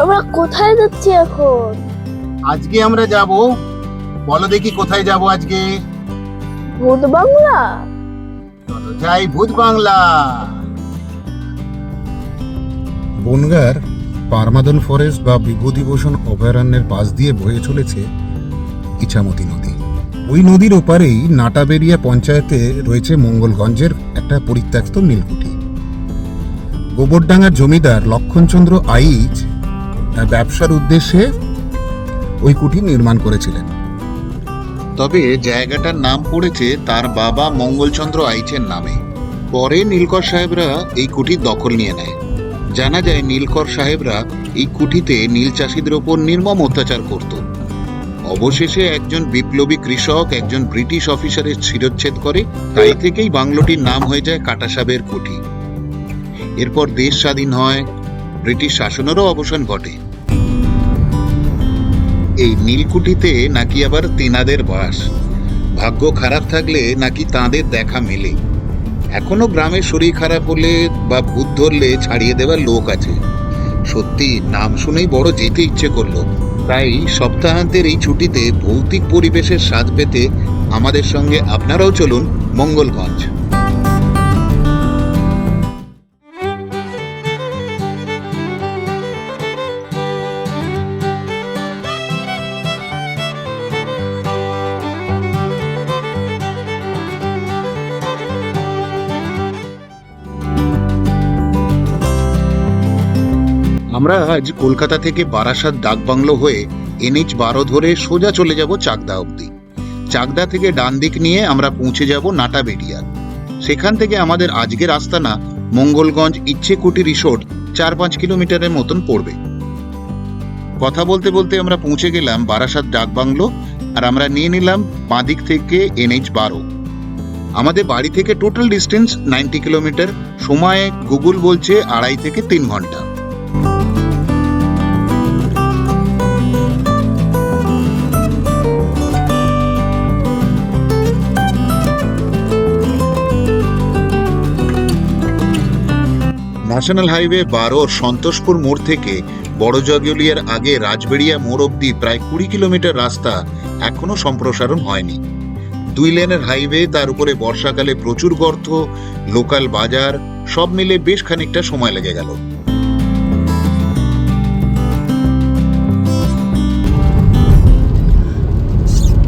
আমরা কোথায় যাচ্ছি এখন? আজকে আমরা যাব বলো দেখি কোথায় যাব আজকে? ভূত বাংলা? চলো যাই ভূত বাংলা। বনগার পারমাদন ফরেস্ট বা বিভূতিভূষণ অভয়ারণ্যের পাশ দিয়ে বয়ে চলেছে ইছামতি নদী। ওই নদীর ওপারেই নাটাবেরিয়া পঞ্চায়েতে রয়েছে মঙ্গলগঞ্জের একটা পরিত্যক্ত নীলকুঠি। গোবরডাঙ্গার জমিদার লক্ষণচন্দ্র আইচ ব্যবসার উদ্দেশ্যে ওই কুঠি নির্মাণ করেছিলেন। তবে জায়গাটার নাম পড়েছে তার বাবা মঙ্গলচন্দ্র আইচের নামে। পরে নীলকর সাহেবরা এই কুঠি দখল নিয়ে নেয়। জানা যায় নীলকর সাহেবরা এই কুঠিতে নীল চাষিদের ওপর নির্মম অত্যাচার করত। অবশেষে একজন বিপ্লবী কৃষক, একজন ব্রিটিশ অফিসারের শিরচ্ছেদ করে তাই থেকেই বাংলোটির নাম হয়ে যায় কাটাসাবের কুঠি। এরপর দেশ স্বাধীন হয় ব্রিটিশ শাসনেরও অবসান ঘটে। এই নীলকুঠিতে নাকি আবার তেনাদের বাস। ভাগ্য খারাপ থাকলে নাকি তাদের দেখা মেলে। এখনও গ্রামে শরীর খারাপ হলে বা ভূত ধরলে ছাড়িয়ে দেওয়ার লোক আছে। সত্যি, নাম শুনেই বড় যেতে ইচ্ছে করল। তাই সপ্তাহান্তের এই ছুটিতে ভৌতিক পরিবেশের স্বাদ পেতে আমাদের সঙ্গে আপনারাও চলুন মঙ্গলগঞ্জ। আমরা আজ কলকাতা থেকে বারাসাত ডাকবাংলো হয়ে এনএইচ বারো ধরে সোজা চলে যাব চাকদা অবধি। চাকদা থেকে ডান দিক নিয়ে আমরা পৌঁছে যাব নাটাবেড়িয়া সেখান থেকে আমাদের আজকের আস্তানা মঙ্গলগঞ্জ ইচ্ছেকুটি রিসোর্ট চার পাঁচ কিলোমিটারের মতন পড়বে। কথা বলতে বলতে আমরা পৌঁছে গেলাম বারাসাত ডাকবাংলো আর আমরা নিয়ে নিলাম বাঁদিক থেকে এনএইচ বারো। আমাদের বাড়ি থেকে টোটাল ডিস্টেন্স নাইনটি কিলোমিটার, সময় গুগল বলছে আড়াই থেকে তিন ঘণ্টা। ন্যাশনাল হাইওয়ে বারোর সন্তোষপুর মোড় থেকে বড় জগলিয়ার আগে রাজবেড়িয়া মোড় অব্দি প্রায় কুড়ি কিলোমিটার রাস্তা এখনও সম্প্রসারণ হয়নি। দুই লেনের হাইওয়ে, তার উপরে বর্ষাকালে প্রচুর গর্ত, লোকাল বাজার, সব মিলে বেশ খানিকটা সময় লেগে গেল।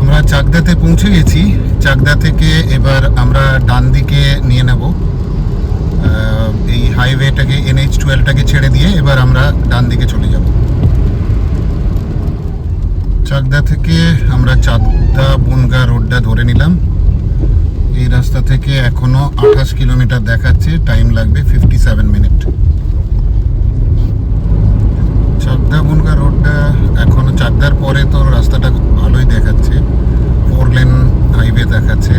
আমরা চাকদাতে পৌঁছে গেছি। চাকদা থেকে এবার আমরা ডান দিকে নিয়ে নেব। এই হাইওয়েটাকে এনএইচ টুয়েলভটাকে ছেড়ে দিয়ে এবার আমরা ডান দিকে চলে যাব। চাকদা থেকে আমরা চাকদা বনগা রোডটা ধরে নিলাম। এই রাস্তা থেকে এখনও আঠাশ কিলোমিটার দেখাচ্ছে টাইম লাগবে fifty seven minute Chakdah Bangaon রোডটা এখনও চাকদার পরে তো রাস্তাটা ভালোই দেখাচ্ছে। ফোর লেন হাইওয়ে দেখাচ্ছে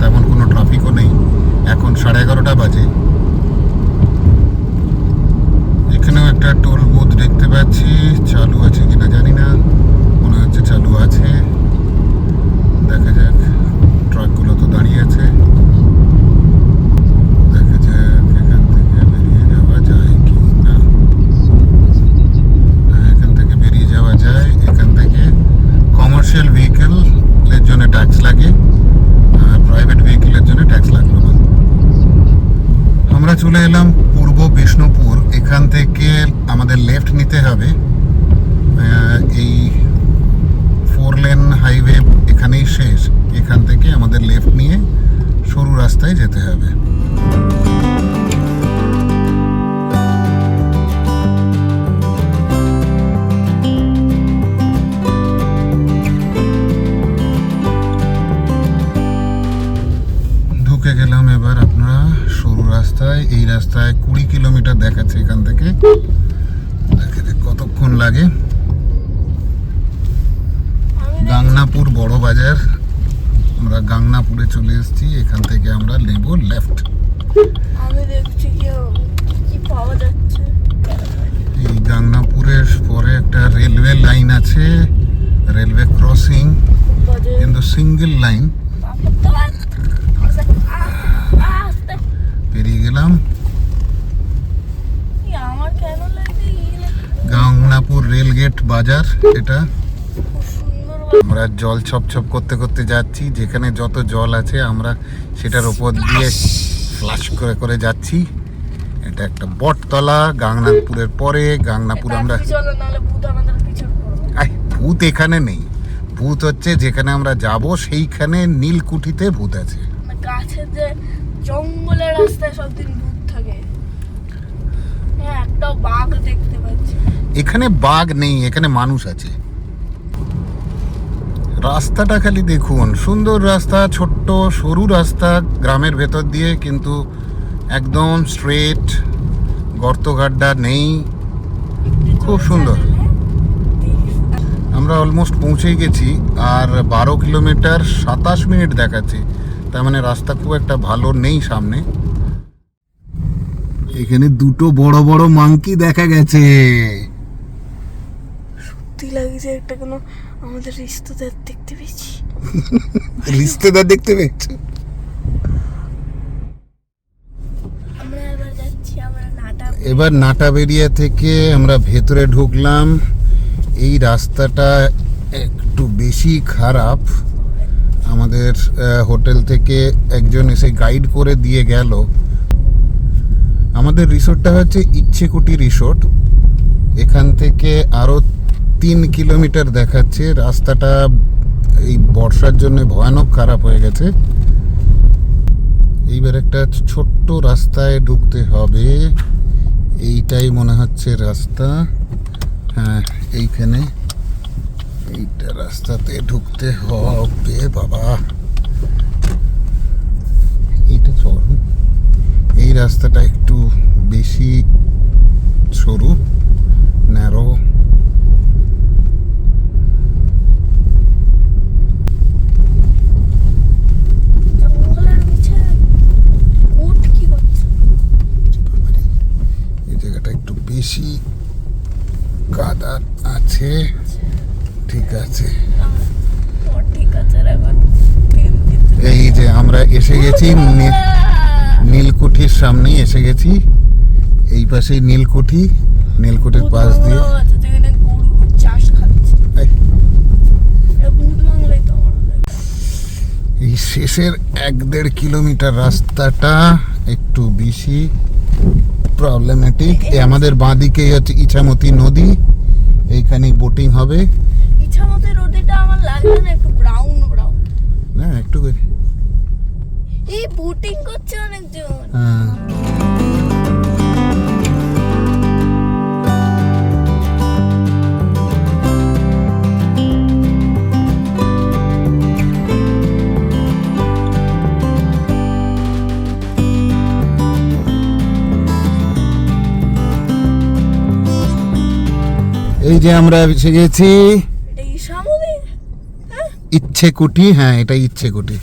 তেমন কোনো ট্রাফিকও নেই। এখন সাড়ে এগারোটা বাজে। এখানেও একটা টোল বুথ দেখতে পাচ্ছি। চালু আছে কিনা জানি না। মনে হচ্ছে চালু আছে। দেখা যাক। ট্রাকগুলো তো দাঁড়িয়ে আছে। দেখা যাক এখান থেকে বেরিয়ে যাওয়া যায় কি না হ্যাঁ, এখান থেকে বেরিয়ে যাওয়া যায়। এখান থেকে কমার্শিয়াল ভেহিকেলের জন্য ট্যাক্স লাগে আর প্রাইভেট ভেহিকেলের জন্য ট্যাক্স লাগল না আমরা চলে এলাম পূর্ব বিষ্ণুপুর। এখান থেকে আমাদের লেফট নিতে হবে। এই ফোর লেন হাইওয়ে এখানেই শেষ। এখান থেকে আমাদের লেফট নিয়ে সরু রাস্তায় যেতে হবে। চলে এসেছি এখান থেকে আমরা নেব লেফট আমি দেখছি কি পাওয়া যাচ্ছে। এই গাংনাপুরের পরে একটা রেলওয়ে লাইন আছে রেলওয়ে ক্রসিং কিন্তু সিঙ্গেল লাইন পেরিয়ে গেলাম। গাঁও রেলগেট বাজার এটা। আমরা জল ছপ ছপ করতে করতে যাচ্ছি। যেখানে যত জল আছে আমরা সেটার উপর দিয়ে ফ্লাশ করে করে যাচ্ছি। এটা একটা বটতলা গাংনাপুরের পরে গাংনাপুর আমরা ভূত এখানে নেই। ভূত হচ্ছে যেখানে আমরা যাব সেইখানে নীলকুঠিতে ভূত আছে। মানে গাছের যে জঙ্গলের রাস্তায় সব ভূত থাকে। হ্যাঁ একটা বাঘ দেখতে পাচ্ছি। এখানে বাঘ নেই এখানে মানুষ আছে। রাস্তাটা খালি দেখুন। সুন্দর রাস্তা, ছোট্ট, সরু রাস্তা গ্রামের ভেতর দিয়ে, কিন্তু একদম স্ট্রেট গর্ত গাড্ডা নেই। খুব সুন্দর। আমরা অলমোস্ট পৌঁছেই গেছি, আর বারো কিলোমিটার সাতাশ মিনিট দেখাচ্ছে। তার মানে রাস্তা খুব একটা ভালো নেই সামনে। এখানে দুটো বড় বড় মাংকি দেখা গেছে। সত্যি লাগছে একটা কোনো আমাদের রিস্তাদের দেখতে পেয়েছি। রিস্তেদার দেখতে পেয়েছে। এবার নাটা এবার নাটাবেরিয়া থেকে আমরা ভেতরে ঢুকলাম। এই রাস্তাটা একটু বেশি খারাপ। আমাদের হোটেল থেকে একজন এসে গাইড করে দিয়ে গেল। আমাদের রিসোর্টটা হচ্ছে ইচ্ছেকুটি রিসোর্ট। এখান থেকে আরও তিন কিলোমিটার দেখাচ্ছে। রাস্তাটা এই বর্ষার জন্য ভয়ানক খারাপ হয়ে গেছে। এইবার একটা ছোট্ট রাস্তায় ঢুকতে হবে। এইটাই মনে হচ্ছে রাস্তা। হ্যাঁ এইখানে এইটা রাস্তাতে ঢুকতে হবে, বাবা। এইটা সরু এই রাস্তাটা একটু বেশি সরু ন্যারো জঙ্গলের নিচে উঠ কি করছে এই জায়গাটা একটু বেশি কাদা আছে ঠিক আছে ও ঠিক আছে এখন তেল দিতে এই যে আমরা এসে গেছি নীলকুঠির সামনেই এসে গেছি। এই পাশেই নীলকুঠি নীলকুঠির পাশ দিয়ে। চাষ খাচ্ছে। এই, শেষের এক দেড় কিলোমিটার রাস্তাটা একটু বেশি প্রবলেমেটিক আমাদের বাঁদিকেই হচ্ছে ইছামতি নদী এইখানে বোটিং হবে। ইছামতি মতো রোদিটা আমার লাগছে না একটু ব্রাউন ব্রাউন না একটু। এই বোটিং করছে অনেকজন। হ্যাঁ। এই যে আমরা এসে গেছি। ইচ্ছে কুটি হ্যাঁ। এটা ইচ্ছে কুটি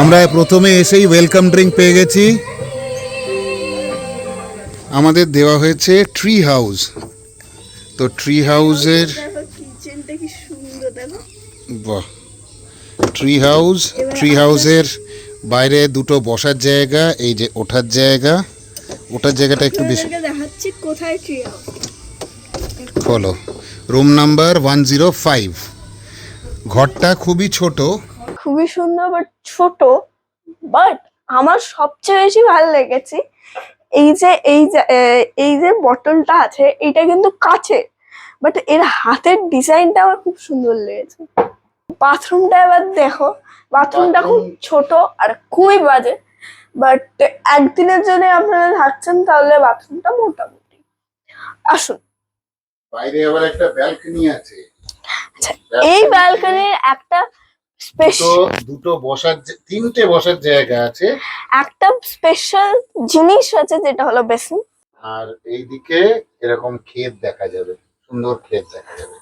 আমরা প্রথমে এসেই ওয়েলকাম ড্রিঙ্ক পেয়ে গেছি। আমাদের দেওয়া হয়েছে ট্রি হাউস তো ট্রি হাউসের বাহ। ট্রি হাউস ট্রি হাউসের বাইরে দুটো বসার জায়গা এই যে ওঠার জায়গা। ওঠার জায়গাটা একটু বেশি কোথায় ট্রি হাউস খোলো। Room number one zero five ঘরটা খুবই ছোট। খুবই সুন্দর বাট ছোট বাট আমার সবচেয়ে বেশি ভালো লেগেছে এই যে এই যে এই যে বটলটা আছে এটা কিন্তু কাছে বাট এর হাতের ডিজাইনটা আমার খুব সুন্দর লেগেছে। বাথরুমটা এবার দেখো বাথরুমটা খুব ছোট আর খুবই বাজে বাট একদিনের জন্য আপনারা থাকছেন তাহলে বাথরুমটা মোটামুটি। আসুন। বাইরে আবার একটা ব্যালকনি আছে। আচ্ছা, এই ব্যালকনির একটা দুটো দুটো বসার জা- তিনটে বসার জায়গা আছে। একটা স্পেশাল জিনিস আছে যেটা হলো বেসিন। আর এইদিকে এরকম ক্ষেত দেখা যাবে সুন্দর ক্ষেত দেখা যাবে।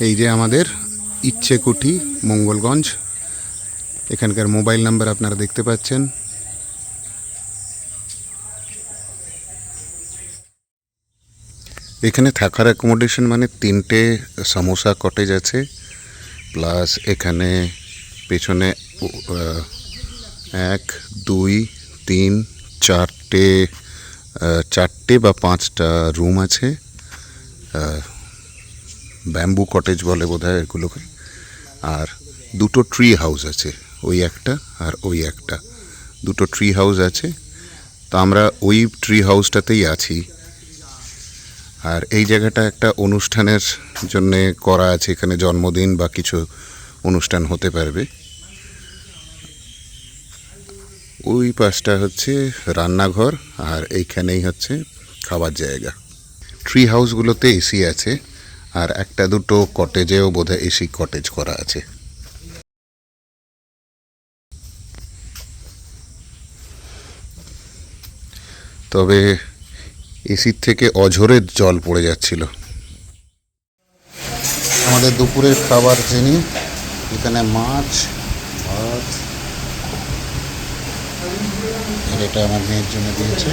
এই যে আমাদের ইচ্ছে কুঠি মঙ্গলগঞ্জ এখানকার মোবাইল নাম্বার আপনারা দেখতে পাচ্ছেন। এখানে থাকার অ্যাকোমোডেশন মানে তিনটে সামোসা কটেজ আছে প্লাস এখানে পেছনে এক, দুই, তিন, চারটে চারটে বা পাঁচটা রুম আছে ব্যাম্বু কটেজ বলে বোধ হয় এগুলোকে, আর দুটো ট্রি হাউস আছে, ওই একটা আর ওই একটা। দুটো ট্রি হাউস আছে, তো আমরা ওই ট্রি হাউসটাতেই আছি। আর এই জায়গাটা একটা অনুষ্ঠানের জন্য করা আছে, এখানে জন্মদিন বা কিছু অনুষ্ঠান হতে পারবে। ওই পাশটা হচ্ছে রান্নাঘর আর এইখানেই হচ্ছে খাবার জায়গা। ট্রি হাউসগুলোতে এসি আছে আর একটা দুটো কটেজেও বোধহয় এসি কটেজ করা আছে। তবে এসির থেকে অঝরের জল পড়ে যাচ্ছিল। আমাদের দুপুরের খাবার জেনি এখানে মাছ ভাত আর এটা আমার মেয়ের জন্য দিয়েছে।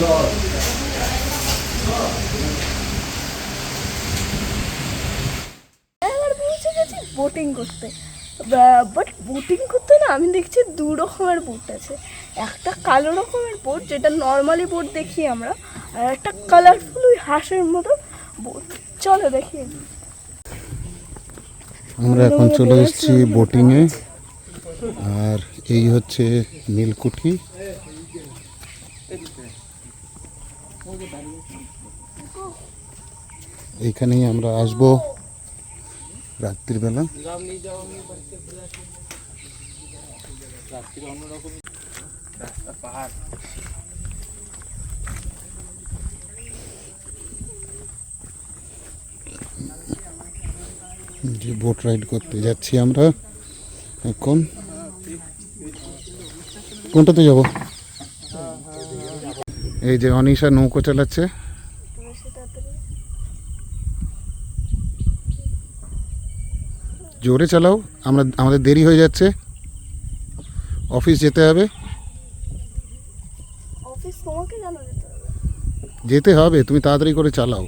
বোটিং করতে। বাট বোটিং করতে না আমি দেখছি দু রকমের বোট আছে। একটা কালো রকমের বোট যেটা নর্মালি বোট দেখি আমরা আর একটা কালারফুল ওই হাঁসের মতো বোট। চলো দেখি। আমরা এখন চলে এসেছি বোটিংয়ে আর এই হচ্ছে নীলকুঠি। এইখানেই আমরা আসব রাত্রিবেলা। যে বোট রাইড করতে যাচ্ছি আমরা এখন। কোনটাতে যাব? এই যে অনিশা নৌকো চালাচ্ছে। জোরে চালাও আমরা আমাদের দেরি হয়ে যাচ্ছে। অফিস যেতে হবে? যেতে হবে তুমি তাড়াতাড়ি করে চালাও।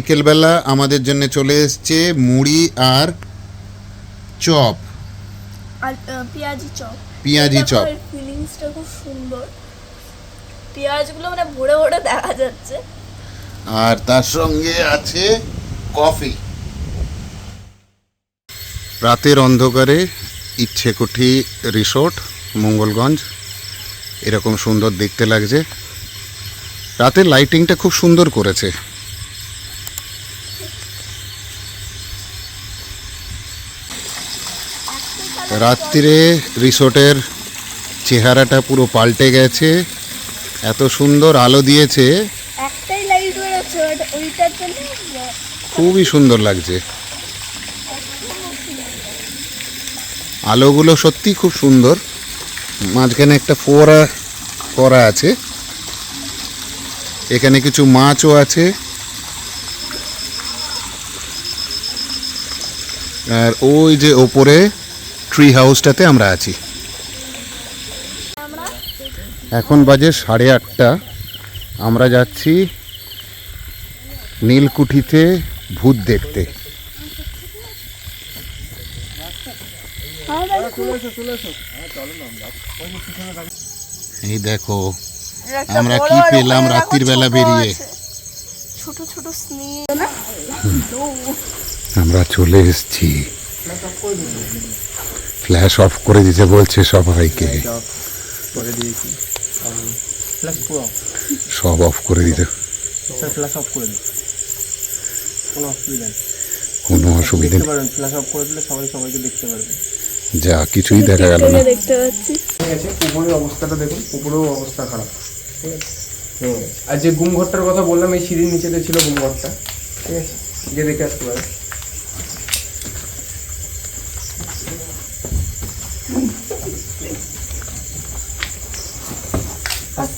বিকেলবেলা আমাদের জন্য চলে এসছে মুড়ি আর চপ। আর পেঁয়াজি চপ। পেঁয়াজি চপ। ফিলিংসটা খুব সুন্দর। পেঁয়াজগুলো মানে ভরে ভরে দেখা যাচ্ছে। আর তার সঙ্গে আছে কফি। রাতের অন্ধকারে ইচ্ছেকুঠি রিসোর্ট মঙ্গলগঞ্জ। এরকম সুন্দর দেখতে লাগছে। রাতের লাইটিংটা খুব সুন্দর করেছে। রাত্রিরে রিসোর্টের চেহারাটা পুরো পাল্টে গেছে। এত সুন্দর আলো দিয়েছে। একটাই লাইট বেরোচ্ছে ওইটার জন্য খুবই সুন্দর লাগছে। আলোগুলো সত্যি খুব সুন্দর। মাঝখানে একটা ফোয়ারা করা আছে। এখানে কিছু মাছও আছে। আর ওই যে ওপরে ট্রি হাউসটাতে আমরা আছি। এখন বাজে সাড়ে আটটা। আমরা যাচ্ছি নীলকুঠিতে ভূত দেখতে। এই দেখো আমরা কি পেলাম রাত্রির বেলা বেরিয়ে? ছোট ছোট আমরা চলে এসেছি। ফ্ল্যাশ অফ করে দিতে বলছে সবাইকে। করে দিয়েছি সব অফ করে দিতে। ফ্ল্যাশ অফ করে কোনো অসুবিধা নেই। কোনো নেই ফ্ল্যাশ অফ করে দিলে সবাই সবাইকে দেখতে পারবে যা কিছুই দেখা গেল না। দেখতে অবস্থাটা দেখুন, উপরেও অবস্থা খারাপ। ঠিক আছে? হুম। আর যে গুম ঘরটার কথা বললাম, এই সিঁড়ির নিচেতে ছিল গুম ঘরটা ঠিক আছে? গিয়ে দেখে আসতে পারে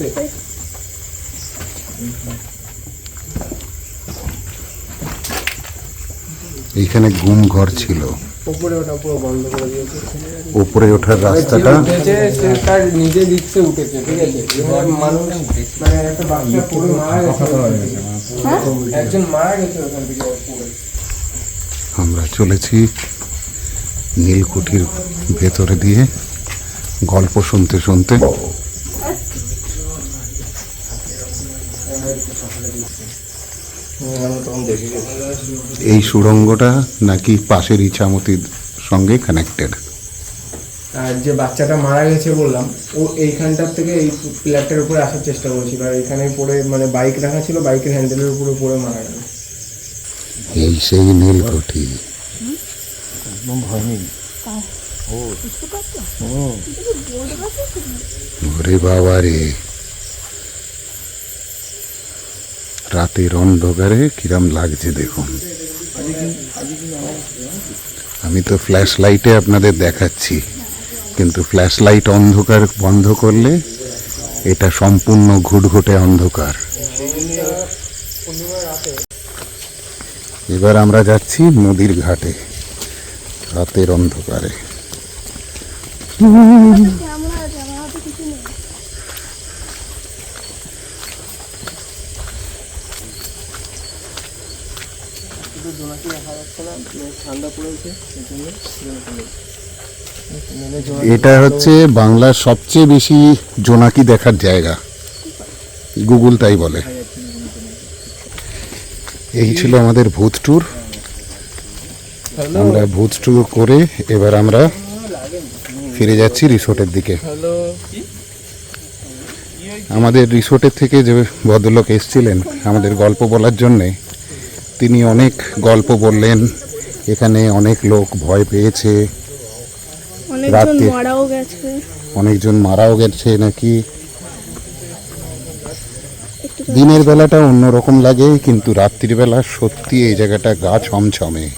আস্তে এইখানে গুম ঘর ছিল। উপরে ওটা পুরো বন্ধ করে দিয়েছে। উপরে ওঠার রাস্তাটা। উঠেছে তার নিজে রিক্সে উঠেছে ঠিক আছে? মানুষ মানে একটা বাচ্চা পুরো মারা গেছে। একজন মারা গেছে ওখান থেকে আমরা চলেছি নীলকুঠির ভেতরে দিয়ে। গল্প শুনতে শুনতে এই সুড়ঙ্গটা নাকি পাশের ইছামতির সঙ্গে কানেক্টেড আর যে বাচ্চাটা মারা গেছে বললাম ও এইখানটার থেকে এই প্ল্যাটটার উপরে আসার চেষ্টা করেছিল আর এখানে পড়ে মানে বাইক রাখা ছিল বাইকের হ্যান্ডেলের উপরে পড়ে মারা গেল। এই সেই নীলকুঠি ওরে বাবা রে রাতের অন্ধকারে কিরম লাগছে দেখুন। আমি তো ফ্ল্যাশ লাইটে আপনাদের দেখাচ্ছি, কিন্তু ফ্ল্যাশ লাইট অন্ধকার বন্ধ করলে এটা সম্পূর্ণ ঘুটঘুটে অন্ধকার। এবার আমরা যাচ্ছি নদীর ঘাটে, রাতের অন্ধকারে। ঠান্ডা পড়েছে এটা হচ্ছে বাংলার সবচেয়ে বেশি জোনাকি দেখার জায়গা। গুগল তাই বলে। এই ছিল আমাদের ভূত ট্যুর। আমরা ভূত ট্যুর করে এবার আমরা ফিরে যাচ্ছি রিসোর্টের দিকে। আমাদের রিসোর্টের থেকে যে ভদ্রলোক এসছিলেন আমাদের গল্প বলার জন্যে। তিনি অনেক গল্প বললেন। এখানে অনেক লোক ভয় পেয়েছে। অনেকজন রাতে। মারাও গেছে। অনেকজন মারাও গেছে নাকি? দিনের বেলাটা অন্যরকম লাগে কিন্তু রাত্রির বেলা সত্যি এই জায়গাটা গা ছমছমে।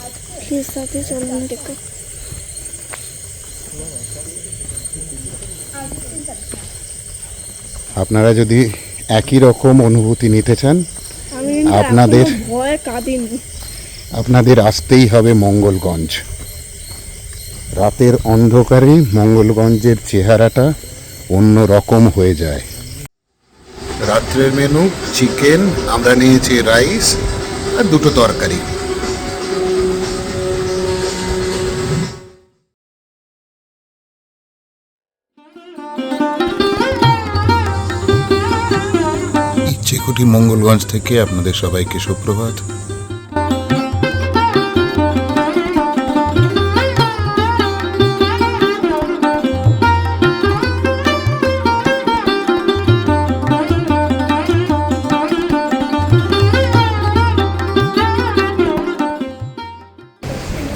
আপনারা যদি একই রকম অনুভূতি নিতে চান আপনাদের- আপনাদের আসতেই হবে মঙ্গলগঞ্জ। রাতের অন্ধকারে মঙ্গলগঞ্জের চেহারাটা অন্য রকম হয়ে যায়। রাত্রের মেনু চিকেন আমরা নিয়েছি রাইস আর দুটো তরকারি। ইচ্ছেকুটি মঙ্গলগঞ্জ থেকে আপনাদের সবাইকে সুপ্রভাত।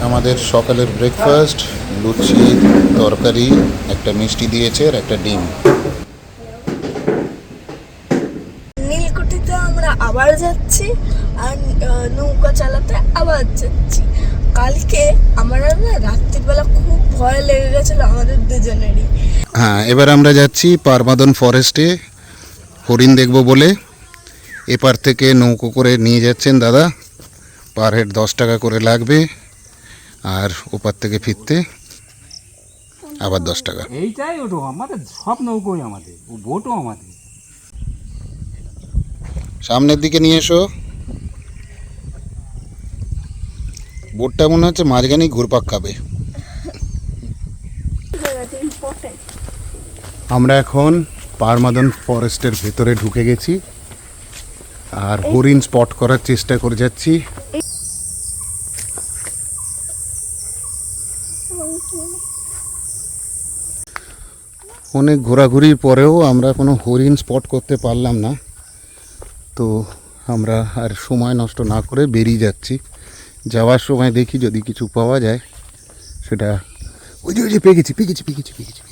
আমাদের সকালের ব্রেকফাস্ট লুচি, তরকারি, একটা মিষ্টি দিয়েছে আর একটা ডিম নীলকুঠিতে আমরা আবার যাচ্ছি আর আহ, নৌকা চালাতে আবার যাচ্ছি কালকে আমার না রাত্রিবেলা খুব আমাদের দুজনেরই। হ্যাঁ এবার আমরা যাচ্ছি পারমাদন ফরেস্টে। হরিণ দেখব বলে। এপার থেকে নৌকো করে নিয়ে যাচ্ছেন দাদা। পার হেড দশ টাকা করে লাগবে। আর ওপার থেকে ফিরতে আবার দশ টাকা। এইটাই ওটো আমাদের সব নৌকোই আমাদের। ও বোটও আমাদের। সামনের দিকে নিয়ে এসো। বোটটা মনে হচ্ছে মাঝখানেই ঘুরপাক খাবে। আমরা এখন পারমাদন ফরেস্টের ভেতরে ঢুকে গেছি আর হরিণ স্পট করার চেষ্টা করে যাচ্ছি। অনেক ঘোরাঘুরির পরেও আমরা কোনো হরিণ স্পট করতে পারলাম না। তো আমরা আর সময় নষ্ট না করে বেরিয়ে যাচ্ছি। যাওয়ার সময় দেখি যদি কিছু পাওয়া যায় সেটা ওই যে ওই যে পেয়ে গেছি পেয়ে গেছি পেয়ে গেছি পেয়ে গেছি।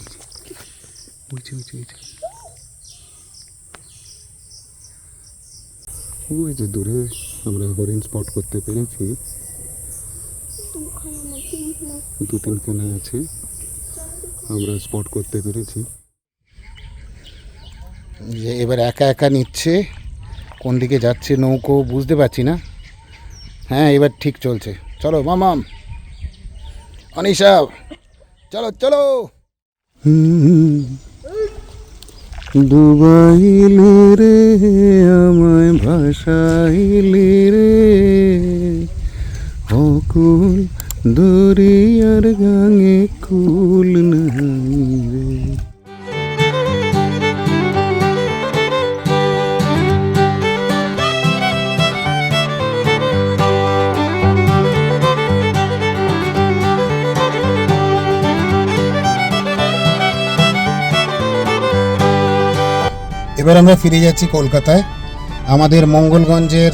গেছি ওই যে ওই যে দূরে আমরা হরিণ স্পট করতে পেরেছি। দু তিনখানা আছে। আমরা স্পট করতে পেরেছি। যে এবার একা একা নিচ্ছে কোন দিকে যাচ্ছে নৌকো বুঝতে পারছি না। হ্যাঁ এবার ঠিক চলছে। চলো মামাম অনিশা চলো চলো। ডুবাইলে রে আমায় ভাসাইলে রে। অকুল দরিয়ার গাঙে কুল নাই রে। এবার আমরা ফিরে যাচ্ছি কলকাতায়। আমাদের মঙ্গলগঞ্জের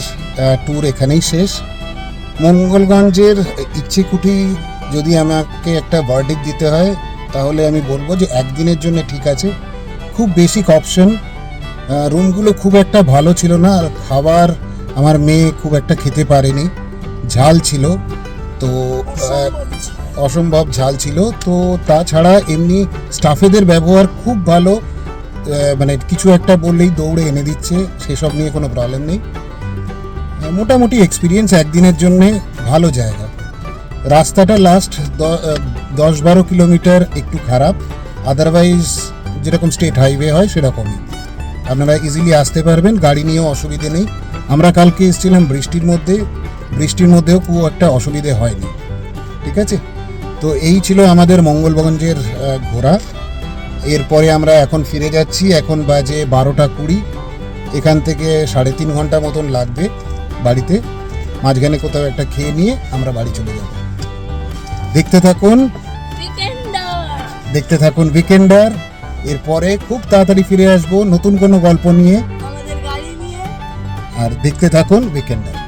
ট্যুর এখানেই শেষ। মঙ্গলগঞ্জের ইচ্ছেকুটি যদি আমাকে একটা ভার্ডিক দিতে হয় তাহলে আমি বলব যে একদিনের জন্য ঠিক আছে। খুব বেসিক অপশন রুমগুলো খুব একটা ভালো ছিল না। আর খাবার আমার মেয়ে খুব একটা খেতে পারেনি। ঝাল ছিল। তো অসম্ভব ঝাল ছিল। তো তাছাড়া এমনি স্টাফেদের ব্যবহার খুব ভালো। মানে কিছু একটা বললেই দৌড়ে এনে দিচ্ছে, সেসব নিয়ে কোনো প্রবলেম নেই। মোটামুটি এক্সপিরিয়েন্স একদিনের জন্যে ভালো জায়গা। রাস্তাটা লাস্ট দশ বারো কিলোমিটার একটু খারাপ আদারওয়াইজ যেরকম স্টেট হাইওয়ে হয় সেরকমই। আপনারা ইজিলি আসতে পারবেন, গাড়ি নিয়েও অসুবিধে নেই। আমরা কালকে এসেছিলাম বৃষ্টির মধ্যে, বৃষ্টির মধ্যেও খুব একটা অসুবিধে হয়নি। ঠিক আছে? তো এই ছিল আমাদের মঙ্গলগঞ্জের ঘোরা। এরপরে আমরা এখন ফিরে যাচ্ছি এখন বাজে বারোটা কুড়ি। এখান থেকে সাড়ে তিন ঘণ্টা মতন লাগবে বাড়িতে। মাঝখানে কোথাও একটা খেয়ে নিয়ে আমরা বাড়ি চলে যাব। দেখতে থাকুন। দেখতে থাকুন উইকেন্ডার এরপরে খুব তাড়াতাড়ি ফিরে আসব নতুন কোনো গল্প নিয়ে। আর দেখতে থাকুন উইকেন্ডার